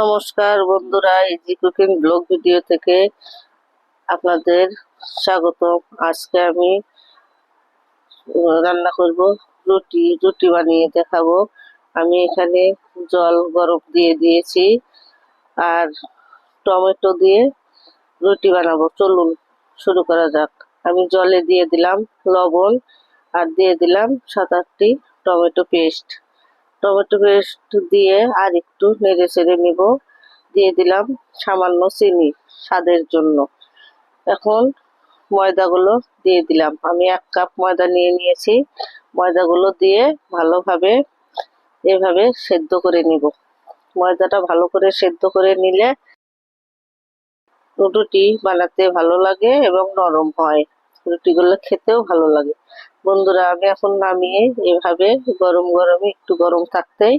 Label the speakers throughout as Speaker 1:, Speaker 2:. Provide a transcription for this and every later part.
Speaker 1: নমস্কার বন্ধুরা easy cooking blog video থেকে আপনাদের স্বাগত আজকে আমি রান্না করব, রুটি রুটি বানিয়ে দেখাবো। আমি এখানে জল গরম দিয়ে দিয়েছি আর টমেটো দিয়ে রুটি বানাবো। চলুন, শুরু করা যাক। আমি জলে দিয়ে দিলাম লবণ আর দিয়ে দিলাম সাত আটটি টমেটো পেস্ট। টমেটো পেস্ট দিয়ে আর একটু নেড়ে চেড়ে নিব। দিয়ে দিলাম সামান্য চিনি স্বাদের জন্য। এখন ময়দাগুলো দিয়ে দিলাম। আমি এক কাপ ময়দা নিয়ে নিয়েছি। ময়দাগুলো দিয়ে ভালোভাবে এভাবে সেদ্ধ করে নিব। ময়দাটা ভালো করে সেদ্ধ করে নিলে রুটি বানাতে ভালো লাগে এবং নরম হয়। রুটিগুলো খেতেও ভালো লাগে। বন্ধুরা আমি এখন নামিয়ে এভাবে গরম গরমে একটু গরম থাকতেই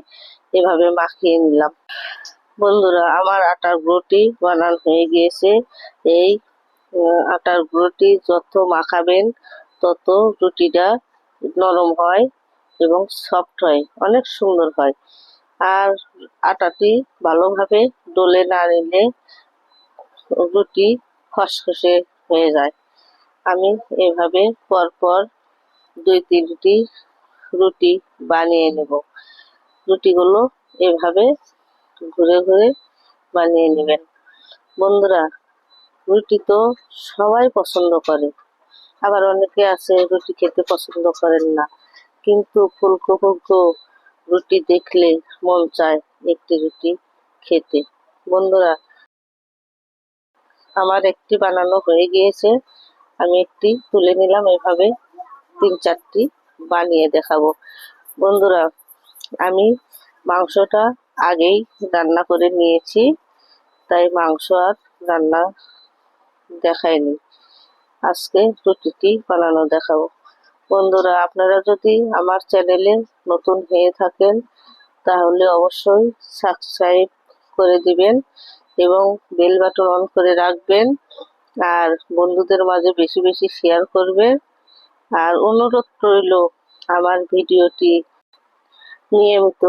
Speaker 1: এভাবে মাখিয়ে নিলাম। বন্ধুরা, আমার আটার রুটি বানানো হয়ে গিয়েছে। এই আটার রুটি যত মাখাবেন তত রুটিটা নরম হয় এবং সফট হয়, অনেক সুন্দর হয়। আর আটাটি ভালোভাবে ডলে না নিলে রুটি খসখসে হয়ে যায়। আমি এভাবে পরপর দুই তিনটি রুটি বানিয়ে নেব। রুটিগুলো এভাবে ঘুরে ঘুরে বানিয়ে নেবেন। বন্ধুরা, রুটি তো সবাই পছন্দ করে। আবার অনেকে আছে রুটি খেতে পছন্দ করেন না। কিন্তু ফুলকো ফুলকো রুটি দেখলে মন চায় একটি রুটি খেতে। বন্ধুরা, আমার একটি বানানো হয়ে গিয়েছে। আমি একটি তুলে নিলাম, এভাবে তিন চারটি বানিয়ে দেখাবো। বন্ধুরা, আমি মাংসটা আগেই রান্না করে নিয়েছি, তাই মাংস আর রান্না দেখায়নি। আজকে রুটিটি বানানো দেখাবো। বন্ধুরা, আপনারা যদি আমার চ্যানেলে নতুন হয়ে থাকেন, তাহলে অবশ্যই সাবস্ক্রাইব করে দিবেন এবং বেল বাটন অন করে রাখবেন। আর বন্ধুদের মাঝে বেশি বেশি শেয়ার করবেন আর অনুরোধ রইল আমার ভিডিওটি নিয়মিত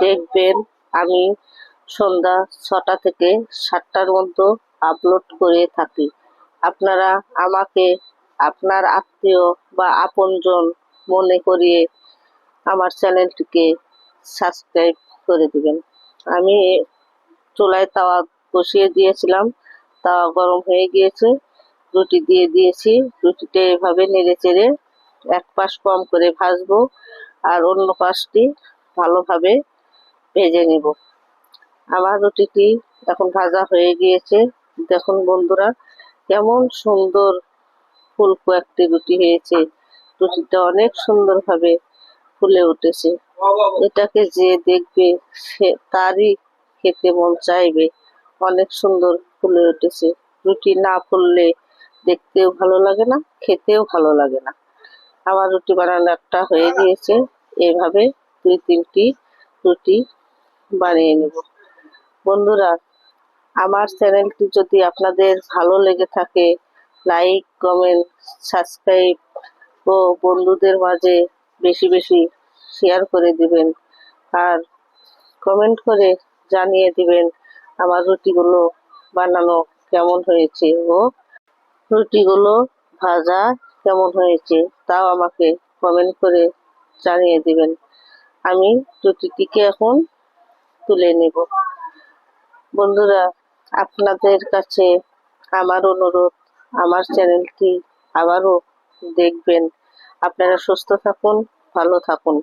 Speaker 1: দেখবেন। আমি সন্ধ্যা ছটা থেকে সাতটার মধ্যে আপলোড করে থাকি। আপনারা আমাকে, আপনার আত্মীয় বা আপনজন মনে করিয়ে আমার চ্যানেলটিকে সাবস্ক্রাইব করে দিবেন। আমি চুলায় তাওয়া বসিয়ে দিয়েছিলাম। তাওয়া গরম হয়ে গিয়েছে। রুটি দিয়ে দিয়েছি। রুটিটা এভাবে নেড়ে চেড়ে এক পাশ কম করে ভাজবো আর অন্য পাশটি ভালোভাবে ভেজে নেব। আমার রুটিটি এখন ভাজা হয়ে গিয়েছে। দেখুন বন্ধুরা, কেমন সুন্দর ফুলকো একটি রুটি হয়েছে। রুটিটা অনেক সুন্দরভাবে ফুলে উঠেছে। এটাকে যে দেখবে সে তারই খেতে মন চাইবে। অনেক সুন্দর ফুলে উঠেছে। রুটি না ফুললে দেখতেও ভালো লাগে না, খেতেও ভালো লাগে না। আমার রুটি বানানো একটা হয়ে গিয়েছে। এভাবে দুই তিনটি রুটি বানিয়ে নেব। বন্ধুরা, আমার চ্যানেলটি যদি আপনাদের ভালো লেগে থাকে, লাইক, কমেন্ট, সাবস্ক্রাইব ও বন্ধুদের মাঝে বেশি বেশি শেয়ার করে দিবেন। আর কমেন্ট করে জানিয়ে দিবেন আমার রুটিগুলো বানানো কেমন হয়েছে ও? রুটিগুলো ভাজা কেমন হয়েছে তাও আমাকে কমেন্ট করে জানিয়ে দিবেন। আমি রুটিটিকে এখন তুলে নেব। বন্ধুরা, আপনাদের কাছে আমার অনুরোধ, আমার চ্যানেলটি আবারও দেখবেন। আপনারা সুস্থ থাকুন, ভালো থাকুন।